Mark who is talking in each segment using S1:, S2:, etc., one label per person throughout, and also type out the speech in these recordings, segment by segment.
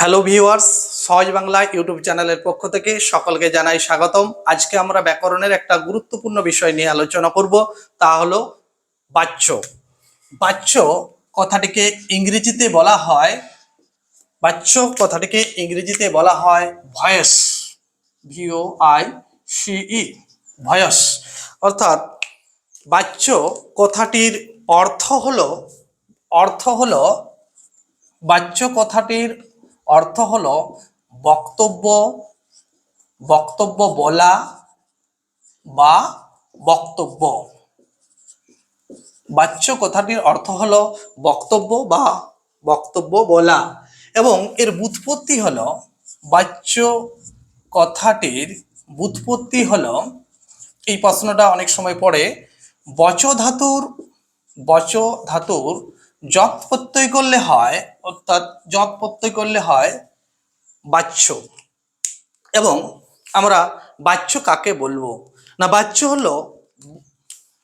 S1: Hello viewers সহজ Bangla YouTube চ্যানেলের পক্ষ থেকে সকলকে জানাই স্বাগতম। আজকে আমরা ব্যাকরণের একটা গুরুত্বপূর্ণ বিষয় নিয়ে আলোচনা করব, তা হলো বাচ্য। বাচ্য কথাটিকে ইংরেজিতে বলা হয়, বাচ্য কথাটিকে ইংরেজিতে বলা হয় voice V O I C E voice. অর্থাৎ বাচ্য কথাটির অর্থ হলো অর্থ হলো বাচ্য কথাটির অর্থ হলো বক্তব্য বক্তব্য বলা বা বক্তব্য। বাচ্য কথাটির অর্থ হলো বক্তব্য বা বক্তব্য বলা এবং এর বুৎপত্তি হলো বাচ্য কথাটির বুৎপত্তি হলো, এই প্রশ্নটা অনেক সময় পড়ে বচ ধাতুর বচ ধাতুর যৎ প্রত্যয় করলে হয়, অর্থাৎ যৎ প্রত্যয় করলে হয় বাচ্য। এবং আমরা বাচ্য কাকে বলব? না, বাচ্য হলো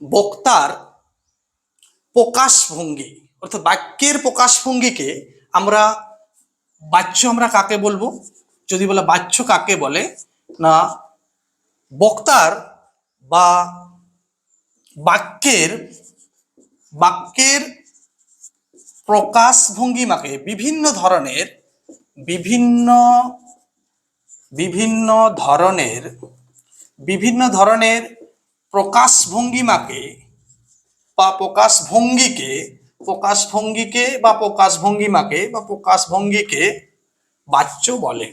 S1: বক্তার প্রকাশভঙ্গি, অর্থাৎ বাক্যের প্রকাশভঙ্গিকে আমরা বাচ্য আমরা কাকে বলব? যদি বলে বাচ্য কাকে বলে, না, বক্তার বা বাক্যের বাক্যের প্রকাশভঙ্গিমাকে বিভিন্ন ধরনের, বিভিন্ন বিভিন্ন ধরনের বিভিন্ন ধরনের প্রকাশভঙ্গিমাকে বা প্রকাশভঙ্গিকে প্রকাশভঙ্গিকে বা প্রকাশভঙ্গিমাকে বা প্রকাশভঙ্গিকে বাচ্য বলে।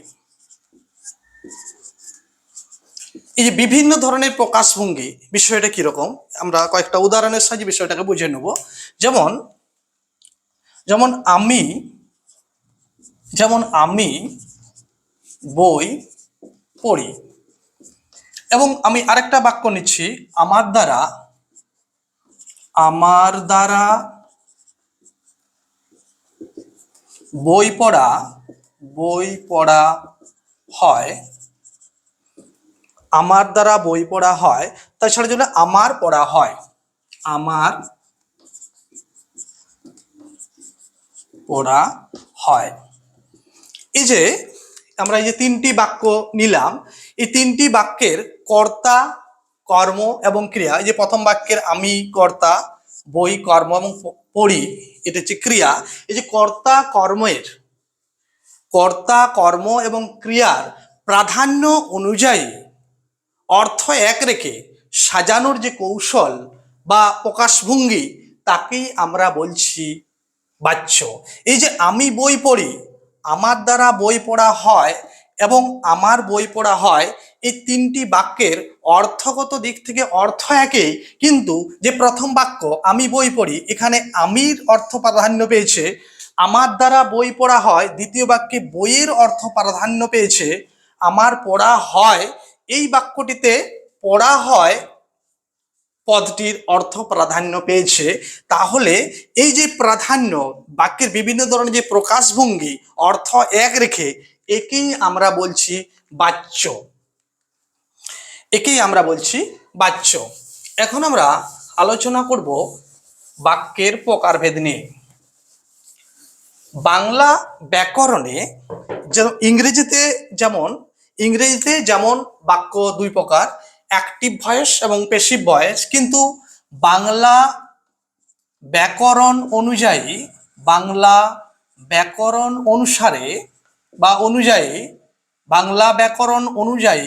S1: এই যে বিভিন্ন ধরনের প্রকাশভঙ্গি, বিষয়টা কীরকম? আমরা কয়েকটা উদাহরণের সাহায্যে বিষয়টাকে বুঝে নেব। যেমন যেমন আমি যেমন আমি বই পড়ি। এবং আমি আরেকটা বাক্য নিচ্ছি, আমার দ্বারা আমার দ্বারা বই পড়া বই পড়া হয়। আমার দ্বারা বই পড়া হয় তাছাড়া যদি আমার পড়া হয়। আমার পড়া হয়। এই যে আমরা এই যে তিনটি বাক্য নিলাম, এই তিনটি বাক্যের কর্তা, কর্ম এবং ক্রিয়া, এই যে প্রথম বাক্যের আমি, কর্তা, বই, কর্ম এবং পড়ি, এটা হচ্ছে ক্রিয়া। এই যে কর্তা, কর্মের, কর্তা, কর্ম এবং ক্রিয়ার প্রাধান্য অনুযায়ী অর্থ এক রেখে সাজানোর যে কৌশল বা প্রকাশভঙ্গি, তাকেই আমরা বলছি বাচ্য। এই যে আমি বই পড়ি, আমার দ্বারা বই পড়া হয় এবং আমার বই পড়া হয়, এই তিনটি বাক্যের অর্থগত দিক থেকে অর্থ একই, কিন্তু যে প্রথম বাক্য, আমি বই পড়ি, এখানে আমির অর্থ প্রাধান্য পেয়েছে, আমার দ্বারা বই পড়া হয়, দ্বিতীয় বাক্যে বইয়ের অর্থ প্রাধান্য পেয়েছে, আমার পড়া হয়, এই বাক্যটিতে পড়া হয় পদটির অর্থ প্রাধান্য পেয়েছে। তাহলে এই যে প্রাধান্য, বাক্যের বিভিন্ন ধরনের যে প্রকাশভঙ্গি, অর্থ এক রেখে একেই আমরা বলছি বাচ্য। একেই আমরা বলছি বাচ্য। এখন আমরা আলোচনা করব বাক্যের প্রকারভেদ নিয়ে। বাংলা ব্যাকরণে যেমন ইংরেজিতে যেমন ইংরেজিতে যেমন বাক্য দুই প্রকার অ্যাক্টিভ ভয়েস এবং পেসিভ ভয়েস কিন্তু বাংলা ব্যাকরণ অনুযায়ী, বাংলা ব্যাকরণ অনুসারে বা অনুযায়ী, বাংলা ব্যাকরণ অনুযায়ী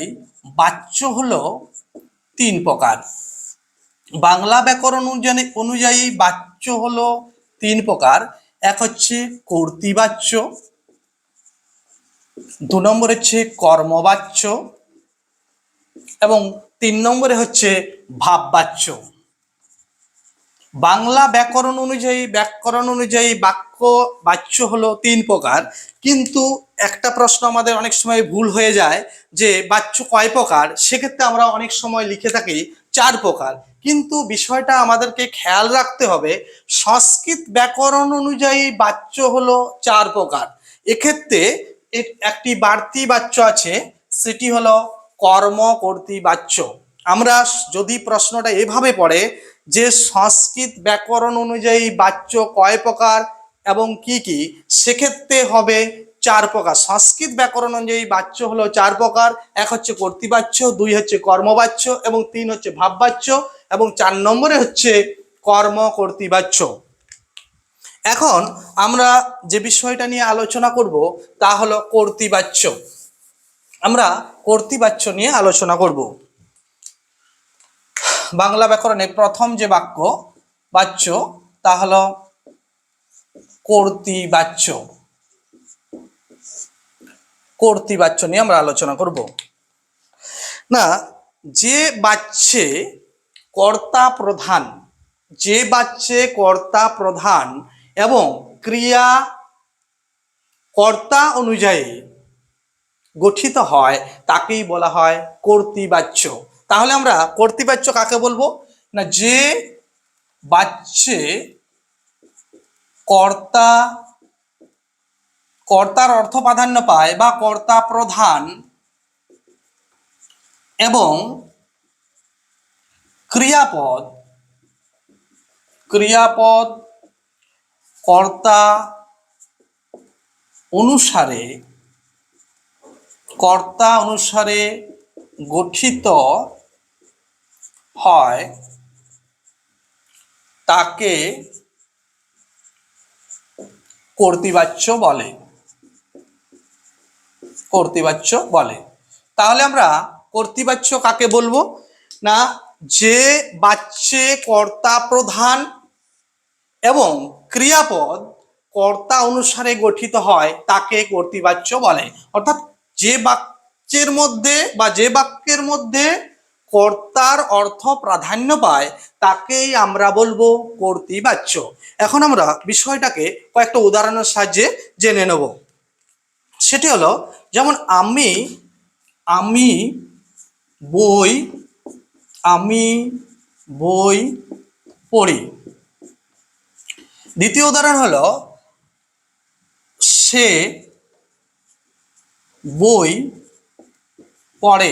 S1: বাচ্য হল তিন প্রকার। বাংলা ব্যাকরণ অনুযায়ী অনুযায়ী বাচ্য হল তিন প্রকার। এক হচ্ছে কর্তৃবাচ্য, দু নম্বর হচ্ছে কর্মবাচ্য এবং তিন নম্বরে হচ্ছে ভাববাচ্য। বাংলা ব্যাকরণ অনুযায়ী ব্যাকরণ অনুযায়ী বাক্য বাচ্য হলো তিন প্রকার, কিন্তু একটা প্রশ্ন আমাদের অনেক সময় ভুল হয়ে যায় যে বাচ্য কয় প্রকার? সেক্ষেত্রে আমরা অনেক সময় লিখে থাকি চার প্রকার। কিন্তু বিষয়টা আমাদেরকে খেয়াল রাখতে হবে, সংস্কৃত ব্যাকরণ অনুযায়ী বাচ্য হলো চার প্রকার। এক্ষেত্রে একটি বাড়তি বাচ্য আছে, সেটি হলো কর্ম কর্তৃ বাচ্য আমরা যদি প্রশ্নটা এভাবে পড়ে যে সংস্কৃত ব্যাকরণ অনুযায়ী বাচ্য কয় প্রকার এবং কি কি, সেক্ষেত্রে হবে চার প্রকার। সংস্কৃত ব্যাকরণ অনুযায়ী বাচ্য হলো চার প্রকার। এক হচ্ছে কর্তৃবাচ্য, দুই হচ্ছে কর্মবাচ্য এবং তিন হচ্ছে ভাববাচ্য এবং চার নম্বরে হচ্ছে কর্ম কর্তৃবাচ্য। এখন আমরা যে বিষয়টা নিয়ে আলোচনা করব তা হলো কর্তৃবাচ্য। আমরা কর্তৃবাচ্য নিয়ে আলোচনা করব। বাংলা ব্যাকরণে প্রথম যে বাক্য, বাচ্য, তা হল কর্তৃবাচ্য। কর্তৃবাচ্য নিয়ে আমরা আলোচনা করব। না, যে বাচ্চে কর্তা প্রধান, যে বাচ্চে কর্তা প্রধান এবং ক্রিয়া কর্তা অনুযায়ী গঠিত হয়, তাকেই বলা হয় কর্তৃবাচ্য। তাহলে আমরা কর্তৃবাচ্য কাকে বলব? না, যে বাচ্চে কর্তা, কর্তার অর্থ প্রাধান্য পায় বা কর্তা প্রধান এবং ক্রিয়াপদ ক্রিয়াপদ কর্তা অনুসারে কর্তা অনুসারে গঠিত হয় তাকে কর্তৃবাচ্য বলে। কর্তৃবাচ্য বলে। তাহলে আমরা কর্তৃবাচ্য কাকে বলব? না, যে বাচ্চে কর্তা প্রধান এবং ক্রিয়াপদ কর্তা অনুসারে গঠিত হয়, তাকে কর্তৃবাচ্য বলে। অর্থাৎ যে বাক্যের মধ্যে বা যে বাক্যের মধ্যে কর্তার অর্থ প্রাধান্য পায়, তাকেই আমরা বলব কর্তৃবাচ্য। এখন আমরা বিষয়টাকে কয়েকটা উদাহরণের সাহায্যে জেনে নেব। সেটি হলো, যেমন আমি আমি বই আমি বই পড়ি। দ্বিতীয় উদাহরণ হলো, সে বই পড়ে।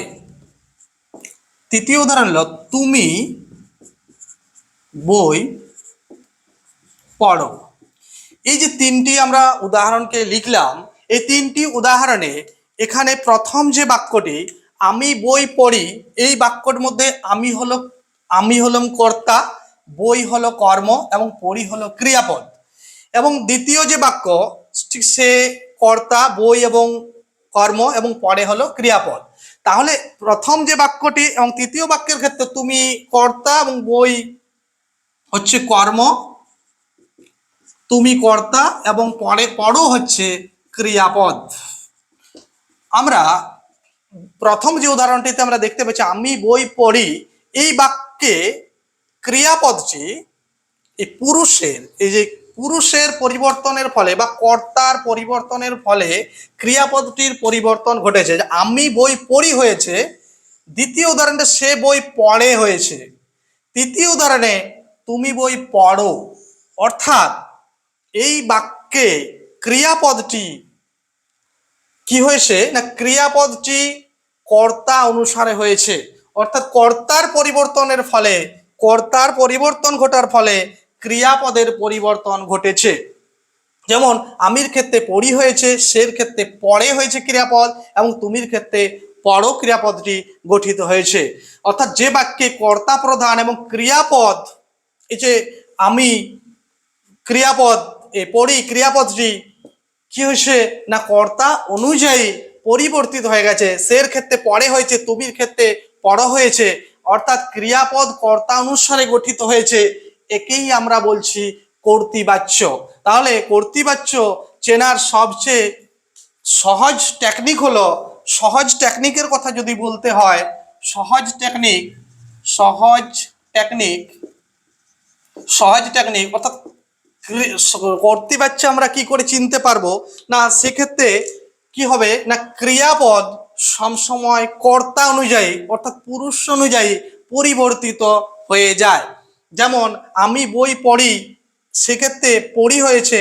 S1: তৃতীয় উদাহরণ হলো, তুমি বই পড়ো। এই যে তিনটি আমরা উদাহরণকে লিখলাম, এই তিনটি উদাহরণে এখানে প্রথম যে বাক্যটি, আমি বই পড়ি এই বাক্যর মধ্যে আমি হলো, আমি হলাম কর্তা বই হলো কর্ম এবং পড়ি হলো ক্রিয়াপদ এবং দ্বিতীয় যে বাক্য সে কর্তা, বই এবং কর্ম এবং পরে হলো ক্রিয়াপদ। তাহলে প্রথম যে বাক্যটি এবং তৃতীয় বাক্যের ক্ষেত্রে তুমি কর্তা এবং বই হচ্ছে কর্ম, তুমি কর্তা এবং পরে, পরও হচ্ছে ক্রিয়াপদ। আমরা প্রথম যে উদাহরণটিতে আমরা দেখতে পাচ্ছি আমি বই পড়ি, এই বাক্যে ক্রিয়াপদটি এই পুরুষের, এই যে পুরুষের পরিবর্তনের ফলে বা কর্তার পরিবর্তনের ফলে ক্রিয়াপদটির পরিবর্তন ঘটেছে। আমি বই পড়ি হয়েছে, দ্বিতীয় উদাহরণে সে বই পড়ে হয়েছে। তৃতীয় উদাহরণে তুমি বই পড়ো। অর্থাৎ এই বাক্যে ক্রিয়াপদটি কি হয়েছে না ক্রিয়াপদটি কর্তা অনুসারে হয়েছে। অর্থাৎ কর্তার পরিবর্তনের ফলে, কর্তার পরিবর্তন ঘটার ফলে ক্রিয়াপদের পরিবর্তন ঘটেছে। যেমন, আমির ক্ষেত্রে পড়ি হয়েছে সের ক্ষেত্রে পরে হয়েছে ক্রিয়াপদ, এবং তুমির ক্ষেত্রে পর ক্রিয়াপদটি গঠিত হয়েছে। অর্থাৎ যে বাক্যে কর্তা প্রধান এবং ক্রিয়াপদ, এই যে আমি ক্রিয়াপদ, এ পড়ি ক্রিয়াপদটি কি হয়েছে না কর্তা অনুযায়ী পরিবর্তিত হয়ে গেছে সের ক্ষেত্রে পরে হয়েছে, তুমির ক্ষেত্রে পর হয়েছে, অর্থাৎ ক্রিয়াপদ কর্তা অনুসারে গঠিত হয়েছে একেই আমরা বলছি কর্তৃবাচ্য। তাহলে কর্তৃবাচ্য চেনার সবচেয়ে সহজ টেকনিক হলো, সহজ টেকনিকের কথা যদি বলতে হয়, সহজ টেকনিক সহজ টেকনিক সহজ টেকনিক অর্থাৎ ক্রি- কর্তৃবাচ্য আমরা কি করে চিনতে পারব? না, সেক্ষেত্রে কি হবে? না, ক্রিয়াপদ সবসময় কর্তা অনুযায়ী, অর্থাৎ পুরুষ অনুযায়ী পরিবর্তিত হয়ে যায়। যেমন আমি বই পড়ি, সেক্ষেত্রে পড়ি হয়েছে,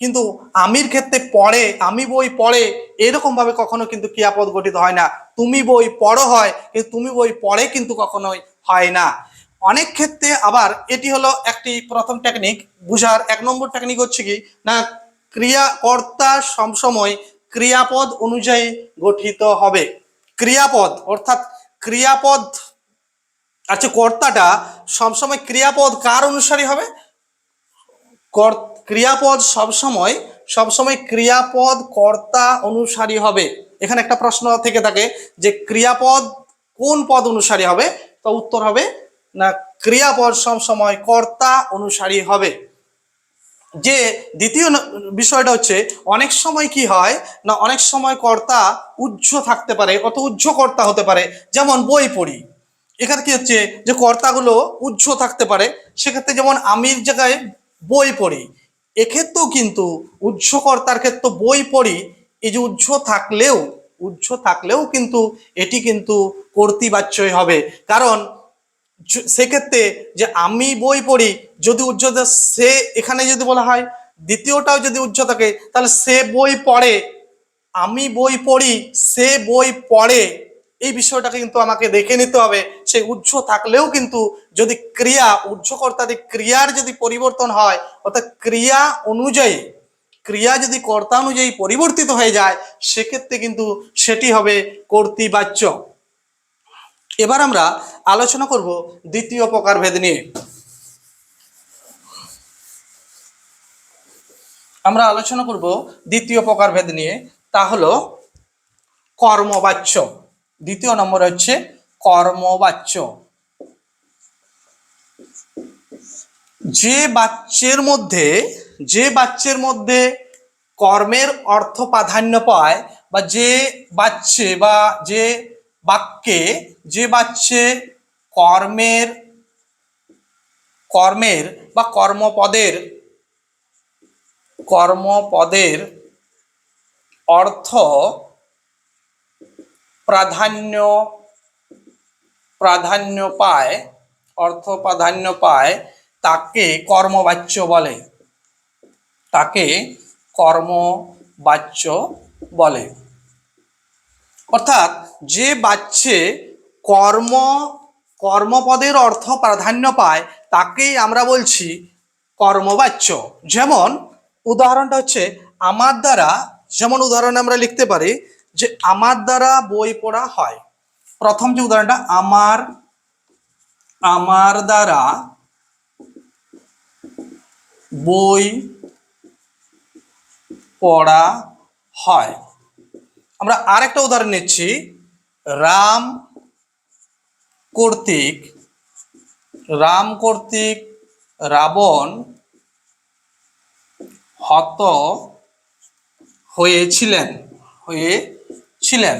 S1: কিন্তু আমির ক্ষেত্রে পড়ে, আমি বই পড়ে এরকম ভাবে কখনো কিন্তু ক্রিয়াপদ গঠিত হয় না। তুমি বই পড়ো হয়, কিন্তু তুমি বই পড়ে কিন্তু কখনোই হয় না। অনেক ক্ষেত্রে আবার এটি হলো একটি প্রথম টেকনিক বুঝার এক নম্বর টেকনিক হচ্ছে কি? না ক্রিয়া কর্তা সবসময় ক্রিয়াপদ অনুযায়ী গঠিত হবে। ক্রিয়াপদ, অর্থাৎ ক্রিয়াপদ আচ্ছা কর্তাটা সবসময় ক্রিয়াপদ কার অনুসারী হবে? কর- ক্রিয়াপদ সবসময় সবসময় ক্রিয়াপদ কর্তা অনুসারী হবে। এখানে একটা প্রশ্ন থেকে থাকে যে ক্রিয়াপদ কোন পদ অনুসারী হবে? তো উত্তর হবে, না, ক্রিয়াপদ সবসময় কর্তা অনুসারী হবে। যে দ্বিতীয় বিষয়টা হচ্ছে, অনেক সময় কি হয়, না, অনেক সময় কর্তা উজ্জ থাকতে পারে অত উজ্জ কর্তা হতে পারে। যেমন বই পড়ি। এখানে কি হচ্ছে যে কর্তাগুলো উজ্জ থাকতে পারে, সেক্ষেত্রে যেমন আমির জায়গায় বই পড়ি, এক্ষেত্রেও কিন্তু উজ্জ কর্তার ক্ষেত্রে বই পড়ি, এই যে উজ্জ থাকলেও উজ্জ থাকলেও কিন্তু এটি কিন্তু কর্তৃবাচ্যই হবে। কারণ সেক্ষেত্রে যে আমি বই পড়ি, যদি উজ্জ্বতা সে, এখানে যদি বলা হয়, দ্বিতীয়টাও যদি উজ্জ্ব থাকে, তাহলে সে বই পড়ে, আমি বই পড়ি, সে বই পড়ে। এই বিষয়টাকে কিন্তু আমাকে দেখে নিতে হবে। সেই উজ্জ থাকলেও কিন্তু যদি ক্রিয়া উজ্জকর্তাদের ক্রিয়ার যদি পরিবর্তন হয়, অর্থাৎ ক্রিয়া অনুযায়ী, ক্রিয়া যদি কর্তা অনুযায়ী পরিবর্তিত হয়ে যায়, সেক্ষেত্রে কিন্তু সেটি হবে কর্তৃবাচ্য। এবার আমরা আলোচনা করব দ্বিতীয় প্রকারভেদ নিয়ে। আমরা আলোচনা করব দ্বিতীয় প্রকারভেদ নিয়ে। তা হলো কর্মবাচ্য। দ্বিতীয় নম্বর হচ্ছে কর্মবাচ্য। যে বাচ্যের মধ্যে, যে বাচ্যের মধ্যে কর্মের অর্থ প্রাধান্য পায় বা যে বাচ্চে বা যে বাক্যে, যে বাচ্চে কর্মের কর্মের বা কর্মপদের কর্মপদের অর্থ প্রাধান্য প্রাধান্য পায় অর্থ প্রাধান্য পায় তাকে কর্মবাচ্য বলে। তাকে কর্মবাচ্য বলে। অর্থাৎ যে বাচ্চে কর্ম, কর্মপদের অর্থ প্রাধান্য পায়, তাকেই আমরা বলছি কর্মবাচ্য। যেমন, উদাহরণটা হচ্ছে, আমার দ্বারা, যেমন উদাহরণে আমরা লিখতে পারি যে আমার দ্বারা বই পড়া হয়। প্রথম যে উদাহরণটা, আমার আমার দ্বারা বই পড়া হয়। আমরা আরেকটা উদাহরণ নিচ্ছি। রাম কর্তৃক রাম কর্তৃক রাবণ হত হয়েছিলেন হয়েছিলেন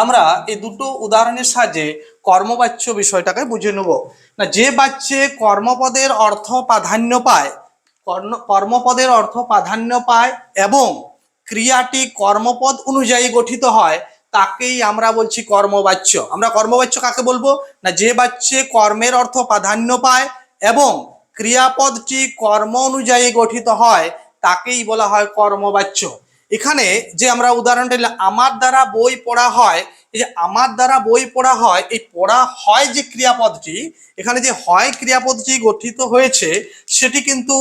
S1: আমরা এই দুটো উদাহরণের সাহায্যে কর্মবাচ্য বিষয়টাকে বুঝে নেব। না, যে বাচ্চে কর্মপদের অর্থ প্রাধান্য পায় কর্মপদের অর্থ প্রাধান্য পায় এবং ক্রিয়াটি কর্মপদ অনুযায়ী গঠিত হয়, তাকেই আমরা বলছি কর্মবাচ্য। আমরা কর্মবাচ্য কাকে বলব? না, যে বাচ্চে কর্মের অর্থ প্রাধান্য পায় এবং ক্রিয়াপদটি কর্ম অনুযায়ী গঠিত হয়, তাকেই বলা হয় কর্মবাচ্য। এখানে যে আমরা উদাহরণটা আমার দ্বারা বই পড়া হয়, এই যে আমার দ্বারা বই পড়া হয়, এই পড়া হয় যে ক্রিয়াপদটি, এখানে যে হয় ক্রিয়াপদটি গঠিত হয়েছে, সেটি কিন্তু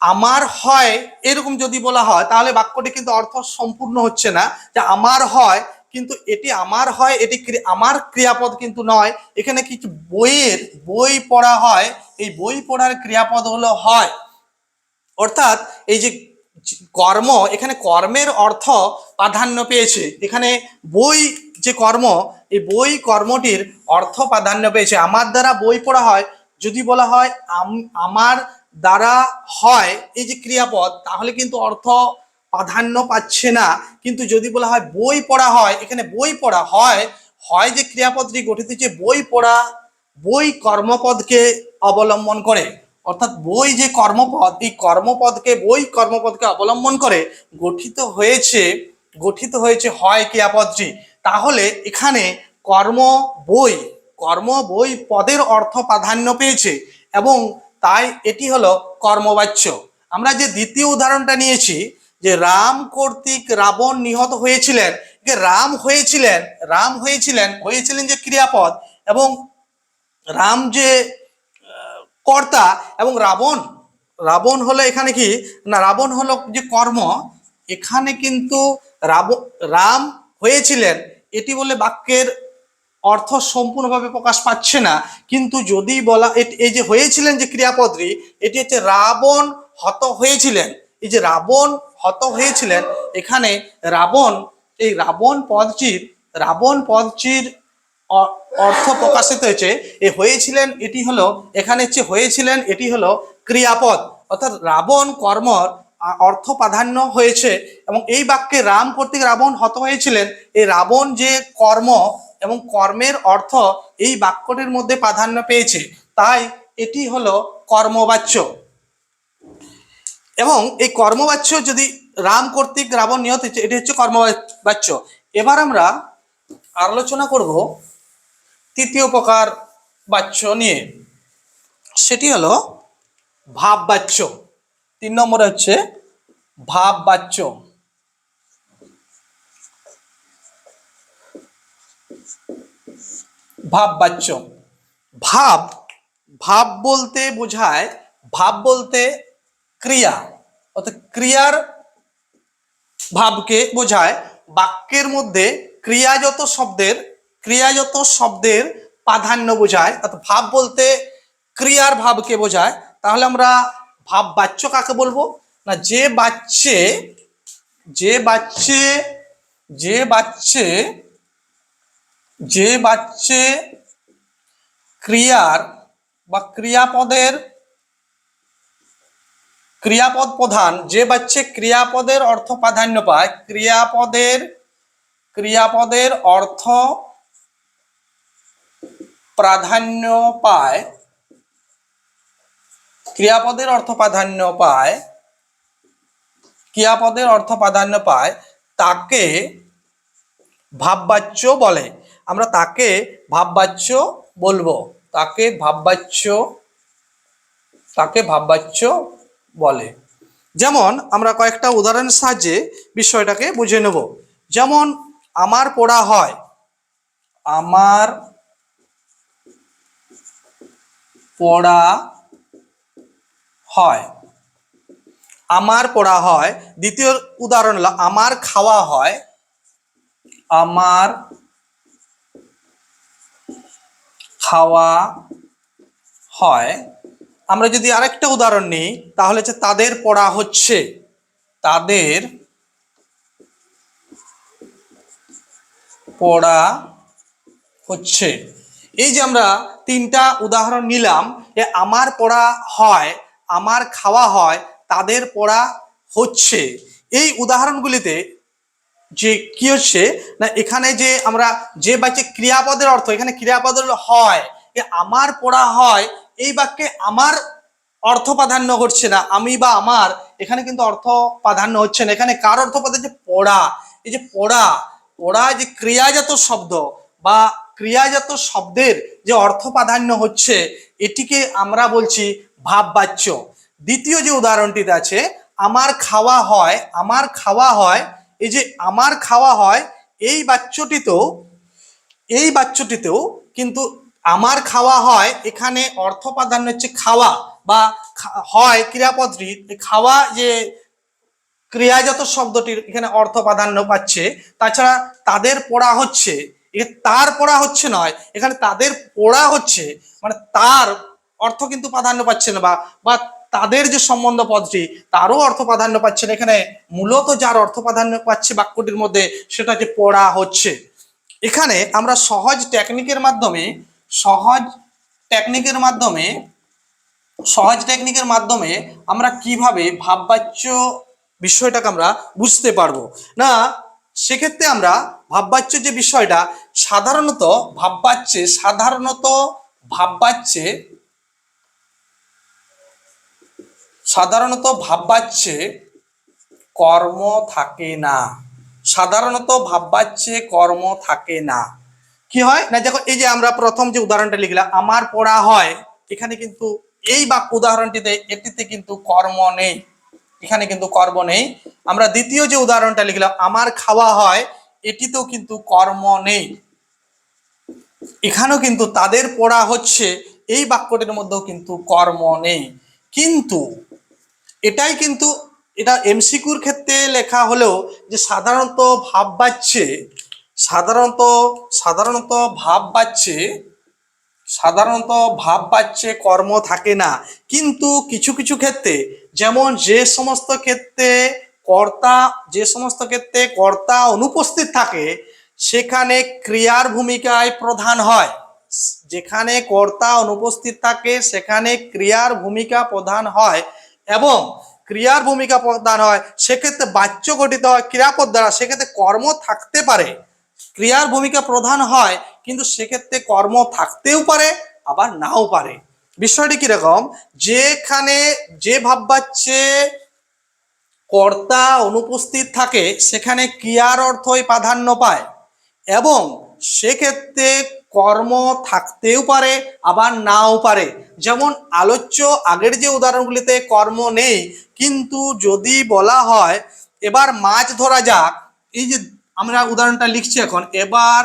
S1: আমার হয়, এরকম যদি বলা হয়, তাহলে বাক্যটি কিন্তু অর্থ সম্পূর্ণ হচ্ছে না, যে আমার হয়, কিন্তু এটি আমার হয়, এটি আমার ক্রিয়াপদ কিন্তু নয়, এখানে কিছু বইয়ের, বই পড়া হয়, এই বই পড়ার ক্রিয়াপদ হলো হয়। অর্থাৎ এই যে কর্ম, এখানে কর্মের অর্থ প্রাধান্য পেয়েছে। এখানে বই যে কর্ম, এই বই কর্মটির অর্থ প্রাধান্য পেয়েছে। আমার দ্বারা বই পড়া হয়, যদি বলা হয় আম- আমার দ্বারা হয় এই যে ক্রিয়াপদ, তাহলে কিন্তু অর্থ প্রাধান্য পাচ্ছে না। কিন্তু যদি বলা হয় বই পড়া হয়, এখানে বই পড়া হয় হয় যে ক্রিয়াপদটি গঠিত হচ্ছে বই পড়া, বই কর্মপদকে অবলম্বন করে। অর্থাৎ বই যে কর্মপদ, এই কর্মপদকে, বই কর্মপদকে অবলম্বন করে গঠিত হয়েছে গঠিত হয়েছে হয় ক্রিয়াপদটি। তাহলে এখানে কর্ম বই কর্ম বই পদের অর্থ প্রাধান্য পেয়েছে এবং তাই এটি হলো কর্মবাচ্য। আমরা যে দ্বিতীয় উদাহরণটা নিয়েছি, যে রাম কর্তৃক রাবণ নিহত হয়েছিলেন যে রাম হয়েছিলেন রাম হয়েছিলেন হয়েছিলেন যে ক্রিয়াপদ এবং রাম যে কর্তা এবং রাবণ। রাবণ হলো এখানে কি? না, রাবণ হলো যে কর্ম। এখানে কিন্তু রাব, রাম হয়েছিলেন। এটি বলে বাক্যের অর্থ সম্পূর্ণভাবে প্রকাশ পাচ্ছে না। কিন্তু যদি বলা এই যে হয়েছিলেন যে ক্রিয়াপদটি, এটি হচ্ছে রাবণ হত হয়েছিলেন। এই যে রাবণ হত হয়েছিলেন, এখানে রাবণ, এই রাবণ পদটির রাবণ পদটির অর্থ প্রকাশিত হয়েছে। এ হয়েছিলেন, এটি হলো, এখানে হচ্ছে হয়েছিলেন, এটি হলো ক্রিয়াপদ। অর্থাৎ রাবণ কর্মর অর্থ প্রাধান্য হয়েছে এবং এই বাক্যে রাম কর্তৃক রাবণ হত হয়েছিলেন। এই রাবণ যে কর্ম এবং কর্মের অর্থ এই বাক্যটির মধ্যে প্রাধান্য পেয়েছে। তাই এটি হলো কর্মবাচ্য। এবং এই কর্মবাচ্য যদি রাম কর্তৃক রাবণ নিহত হয়েছে, এটি হচ্ছে কর্মবাচ্য। এবার আমরা আলোচনা করব তৃতীয় প্রকার বাচ্য নিয়ে। সেটি হলো ভাব বাচ্য তিন নম্বরে হচ্ছে ভাব বাচ্য ভাব বাচ্য ভাব ভাব বলতে বোঝায়, ভাব বলতে ক্রিয়া। অর্থাৎ ক্রিয়ার ভাবকে বোঝায়। বাক্যের মধ্যে ক্রিয়াযত শব্দের ক্রিয়াযত শব্দের প্রাধান্য বোঝায়, অর্থাৎ ভাব বলতে ক্রিয়ার ভাবকে বোঝায়, তাহলে আমরা ভাব বাচ্য কাকে বলব? না, যে বাচ্চে যে বাচ্চে যে বাচ্চে যে বাচ্চে ক্রিয়ার বা ক্রিয়াপদের, ক্রিয়াপদ প্রধান, যে বাচ্চে ক্রিয়াপদের অর্থ প্রাধান্য পায়, ক্রিয়াপদের ক্রিয়াপদের অর্থ প্রাধান্য পায় ক্রিয়াপদের অর্থ প্রাধান্য পায় ক্রিয়াপদের অর্থ প্রাধান্য পায় তাকে ভাববাচ্য বলে। আমরা তাকে ভাববাচ্য বলব। তাকে ভাববাচ্য তাকে ভাববাচ্য বলে। যেমন আমরা কয়েকটা উদাহরণের সাহায্যে বিষয়টাকে বুঝে নেব। যেমন, আমার পড়া হয়। আমার পড়া হয়। আমার পড়া হয়। দ্বিতীয় উদাহরণ হলো, আমার খাওয়া হয়। আমার খাওয়া হয়। আমরা যদি আরেকটা উদাহরণ নিই, তাহলে হচ্ছে তাদের পড়া হচ্ছে। তাদের পড়া হচ্ছে। এই যে আমরা তিনটা উদাহরণ নিলাম যে আমার পড়া হয়, আমার খাওয়া হয়, তাদের পড়া হচ্ছে। এই উদাহরণগুলিতে যে কি হচ্ছে না, এখানে যে আমরা যে বাক্যে ক্রিয়াপদের অর্থ, এখানে ক্রিয়াপদের হয় আমার পড়া হয়, এই বাক্যে আমার অর্থ প্রাধান্য ঘটছে না, আমি বা আমার, এখানে কিন্তু অর্থ প্রাধান্য হচ্ছে না। এখানে কার অর্থ প্রাধান্য যে পড়া। এই যে পড়া পড়া যে ক্রিয়াজাত শব্দ বা ক্রিয়াজাত শব্দের যে অর্থ প্রাধান্য হচ্ছে, এটিকে আমরা বলছি ভাব বাচ্য দ্বিতীয় যে উদাহরণটিতে আছে, আমার খাওয়া হয়, আমার খাওয়া হয় এই যে আমার খাওয়া হয় এই বাচ্যটিতেও এই বাচ্যটিতেও কিন্তু আমার খাওয়া হয় এখানে অর্থ প্রাধান্য হচ্ছে খাওয়া বা হয় ক্রিয়াপদটি খাওয়া যে ক্রিয়াজাত শব্দটির এখানে অর্থ প্রাধান্য পাচ্ছে, তাছাড়া তাদের পড়া হচ্ছে এখানে তার পড়া হচ্ছে নয়, এখানে তাদের পড়া হচ্ছে মানে তার অর্থ কিন্তু প্রাধান্য পাচ্ছে না, বা বা তাদের যে সম্বন্ধ পদটি, তারও অর্থ প্রাধান্য পাচ্ছে না। এখানে মূলত যার অর্থ প্রাধান্য পাচ্ছে বাক্যটির মধ্যে সেটা হচ্ছে পড়া হচ্ছে। এখানে আমরা সহজ টেকনিকের মাধ্যমে, সহজ টেকনিকের মাধ্যমে, সহজ টেকনিকের মাধ্যমে আমরা কীভাবে ভাববাচ্য বিষয়টাকে আমরা বুঝতে পারব। না, সেক্ষেত্রে আমরা ভাববাচ্য যে বিষয়টা, সাধারণত ভাববাচ্যে সাধারণত ভাববাচ্যে সাধারণত ভাববাচ্যে কর্ম থাকে না। সাধারণত ভাববাচ্যে কর্ম থাকে না। কি হয়? না, দেখো, এই যে আমরা প্রথম যে উদাহরণটা লিখলাম, আমার পড়া হয়। এখানে কিন্তু এই বাক্য উদাহরণটিতে, এটিতে কিন্তু কর্ম নেই। এখানে কিন্তু কর্ম নেই। আমরা দ্বিতীয় যে উদাহরণটা লিখলাম, আমার খাওয়া হয়। এটিতেও কিন্তু কর্ম নেই। এখানেও কিন্তু তাদের পড়া হচ্ছে, এই বাক্যটির মধ্যেও কিন্তু কর্ম নেই। কিন্তু এটাই কিন্তু, এটা এমসিকুর ক্ষেত্রে লেখা হলেও যে সাধারণত ভাব বাচ্চে সাধারণত সাধারণত ভাব বাচ্চে সাধারণত ভাব বাচ্চে কর্ম থাকে না। কিন্তু কিছু কিছু ক্ষেত্রে, যেমন যে সমস্ত ক্ষেত্রে কর্তা যে সমস্ত ক্ষেত্রে কর্তা অনুপস্থিত থাকে, সেখানে ক্রিয়ার ভূমিকায় প্রধান হয়। যেখানে কর্তা অনুপস্থিত থাকে, সেখানে ক্রিয়ার ভূমিকা প্রধান হয় এবং ক্রিয়ার ভূমিকা প্রদান হয়, সেক্ষেত্রে বাচ্য গঠিত হয়, ক্রিয়াপদ দ্বারা, সেক্ষেত্রে কর্ম থাকতে পারে। ক্রিয়ার ভূমিকা প্রধান হয়, কিন্তু সেক্ষেত্রে কর্ম থাকতেও পারে, আবার নাও পারে। বিষয়টি কীরকম? যেখানে যে ভাববাচ্যে কর্তা অনুপস্থিত থাকে, সেখানে ক্রিয়ার অর্থই প্রাধান্য পায় এবং সেক্ষেত্রে কর্ম থাকতেও পারে, আবার নাও পারে। যেমন আলোচ্য আগের যে উদাহরণগুলিতে কর্ম নেই, কিন্তু যদি বলা হয়, এবার মাছ ধরা যাক, এই যে আমরা উদাহরণটা লিখছি এখন, এবার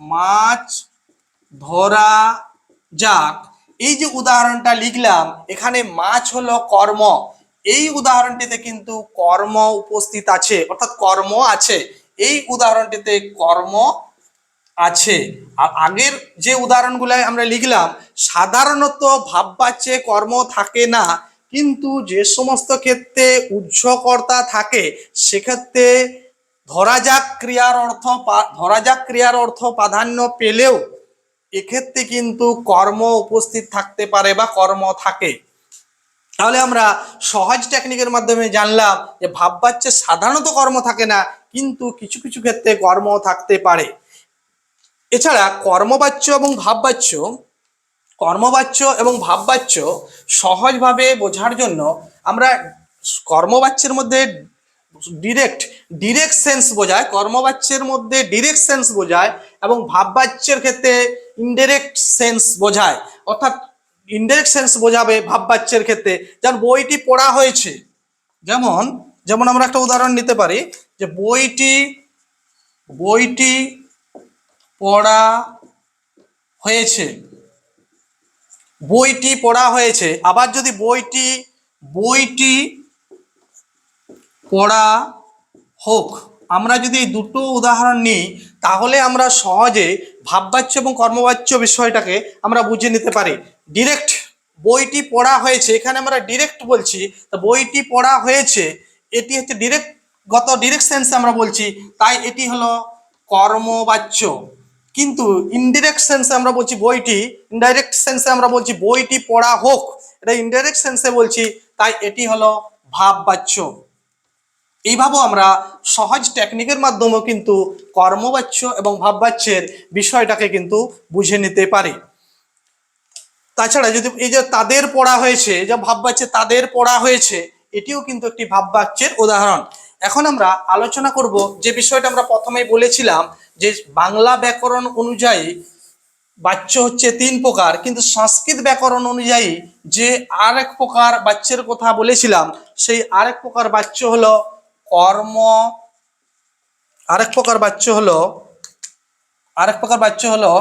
S1: মাছ ধরা যাক। এই যে উদাহরণটা লিখলাম, এখানে মাছ হলো কর্ম এই উদাহরণটিতে কিন্তু কর্ম উপস্থিত আছে, অর্থাৎ কর্ম আছে। এই উদাহরণটিতে কর্ম আছে। আর আগের যে উদাহরণগুলো আমরা লিখলাম, সাধারণত ভাববাচ্যে কর্ম থাকে না, কিন্তু যে সমস্ত ক্ষেত্রে উজ্জ্বকর্তা থাকে, সেক্ষেত্রে ধরা যাক ক্রিয়ার অর্থ ধরা যাক ক্রিয়ার অর্থ প্রাধান্য পেলেও, এক্ষেত্রে কিন্তু কর্ম উপস্থিত থাকতে পারে বা কর্ম থাকে। তাহলে আমরা সহজ টেকনিকের মাধ্যমে জানলাম যে ভাববাচ্যে সাধারণত কর্ম থাকে না, কিন্তু কিছু কিছু ক্ষেত্রে কর্ম থাকতে পারে। এছাড়া কর্মবাচ্য এবং ভাববাচ্য, কর্মবাচ্য এবং ভাববাচ্য সহজভাবে বোঝার জন্য আমরা কর্মবাচ্যের মধ্যে ডিরেক্ট ডিরেক্ট সেন্স বোঝায়, কর্মবাচ্যের মধ্যে ডিরেক্ট সেন্স বোঝায় এবং ভাববাচ্যের ক্ষেত্রে ইনডাইরেক্ট সেন্স বোঝায়। অর্থাৎ ইনডাইরেক্ট সেন্স বোঝাবে ভাববাচ্যের ক্ষেত্রে। যেমন বইটি পড়া হয়েছে, যেমন যেমন আমরা একটা উদাহরণ নিতে পারি যে বইটি বইটি পড়া হয়েছে, বইটি পড়া হয়েছে, আবার যদি বইটি বইটি পড়া হোক, আমরা যদি এই দুটো উদাহরণ নিই, তাহলে আমরা সহজে ভাববাচ্য এবং কর্মবাচ্য বিষয়টাকে আমরা বুঝে নিতে পারি। ডিরেক্ট বইটি পড়া হয়েছে। এখানে আমরা ডিরেক্ট বলছি। তো বইটি পড়া হয়েছে। এটি হচ্ছে ডিরেক্ট গত ডিরেক্ট সেন্সে আমরা বলছি। তাই এটি হলো কর্মবাচ্য। কিন্তু ইনডিরেক্ট সেন্সে আমরা বলছি বইটি ইনডাইরেক্ট সেন্সে আমরা বলছি বইটি পড়া হোক। এটা ইনডাইরেক্ট সেন্সে বলছি। তাই এটি হলো ভাববাচ্য। এইভাবেও আমরা সহজ টেকনিকের মাধ্যমেও কিন্তু কর্মবাচ্য এবং ভাববাচ্যের বিষয়টাকে কিন্তু বুঝে নিতে পারি। তাছাড়া যদি এই যে তাদের পড়া হয়েছে যে ভাববাচ্যে তাদের পড়া হয়েছে, এটিও কিন্তু একটি ভাববাচ্যের উদাহরণ। এখন আমরা আলোচনা করব যে বিষয়টা আমরা প্রথমেই বলেছিলাম যে বাংলা ব্যাকরণ অনুযায়ী বাচ্য হচ্ছে তিন প্রকার, কিন্তু সংস্কৃত ব্যাকরণ অনুযায়ী যে আরেক প্রকার বাচ্যের কথা বলেছিলাম, সেই আরেক প্রকার বাচ্য হলো কর্ম, আরেক প্রকার বাচ্য হলো, আরেক প্রকার বাচ্য হলো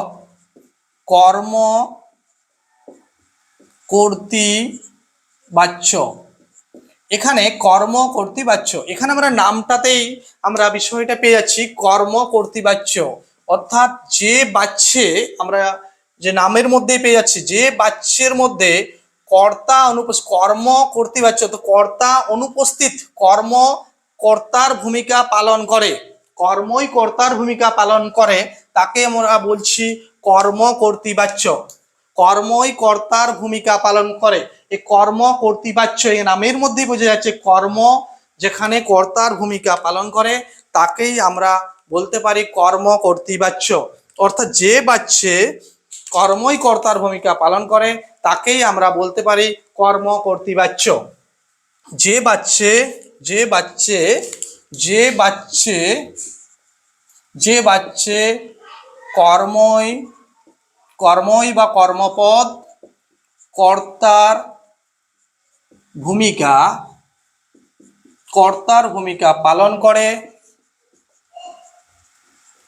S1: কর্ম কর্তৃ বাচ্য। এখানে কর্ম কর্তৃবাচ্য এখানে আমরা নামটাতেই আমরা বিষয়টা পেয়ে যাচ্ছি, কর্ম কর্তৃবাচ্য অর্থাৎ যে বাচ্চে আমরা যে নামের মধ্যেই পেয়ে যাচ্ছি, যে বাচ্যের মধ্যে কর্তা অনুপস্থিত কর্ম কর্তৃবাচ্য তো কর্তা অনুপস্থিত কর্ম কর্তার ভূমিকা পালন করে। কর্মই কর্তার ভূমিকা পালন করে, তাকে আমরা বলছি কর্ম কর্তৃবাচ্য কর্মই কর্তার ভূমিকা পালন করে। এই কর্ম কর্তৃবাচ্য এই নামের মধ্যেই বোঝা যাচ্ছে, কর্ম যেখানে কর্তার ভূমিকা পালন করে, তাকেই আমরা বলতে পারি কর্ম কর্তৃবাচ্য অর্থাৎ যে বাচ্চে কর্মই কর্তার ভূমিকা পালন করে, তাকেই আমরা বলতে পারি কর্ম কর্তৃবাচ্য যে বাচ্চে যে বাচ্চে যে বাচ্চে যে বাচ্চে কর্মই কর্মই বা কর্মপদ কর্তার ভূমিকা কর্তার ভূমিকা পালন করে,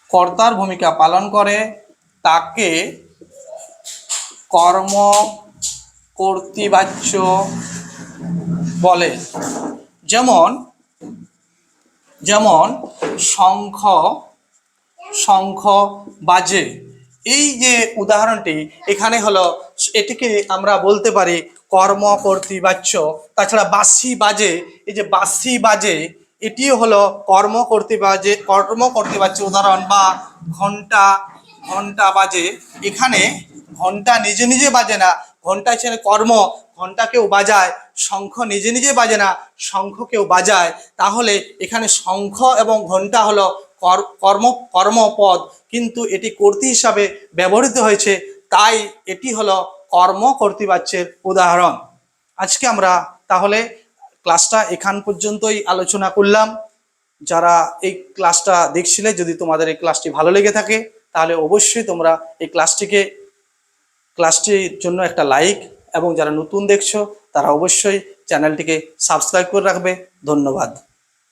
S1: কর্তার ভূমিকা পালন করে, তাকে কর্ম কর্তৃবাচ্য বলে। যেমন যেমন শঙ্খ শঙ্খ বাজে। এই যে উদাহরণটি, এখানে হলো, এটিকে আমরা বলতে পারি কর্ম কর্তৃবাচ্য। তাছাড়া বাসি বাজে, এই যে বাসি বাজে, এটিও হলো কর্ম কর্তৃবাজে, কর্ম কর্তৃবাচ্য উদাহরণ বা ঘণ্টা ঘণ্টা বাজে। এখানে ঘণ্টা নিজে নিজে বাজে না ঘণ্টা ছেড়ে কর্ম। ঘণ্টা কেউ বাজায়, শঙ্খ নিজে নিজে বাজে না শঙ্খ কেউ বাজায়। তাহলে এখানে শঙ্খ এবং ঘণ্টা হলো কর- কর্ম, কর্মপদ। কিন্তু এটি কর্তৃ হিসাবে ব্যবহৃত হয়েছে, তাই এটি হলো কর্ম কর্তৃবাচ্যের উদাহরণ। আজকে আমরা তাহলে ক্লাসটা এখান পর্যন্তই আলোচনা করলাম। যারা এই ক্লাসটা দেখছিলে, যদি তোমাদের এই ক্লাসটি ভালো লেগে থাকে, তাহলে অবশ্যই তোমরা এই ক্লাসটিকে, ক্লাসটির জন্য একটা লাইক এবং যারা নতুন দেখছ তারা অবশ্যই চ্যানেলটিকে সাবস্ক্রাইব করে রাখবে। ধন্যবাদ।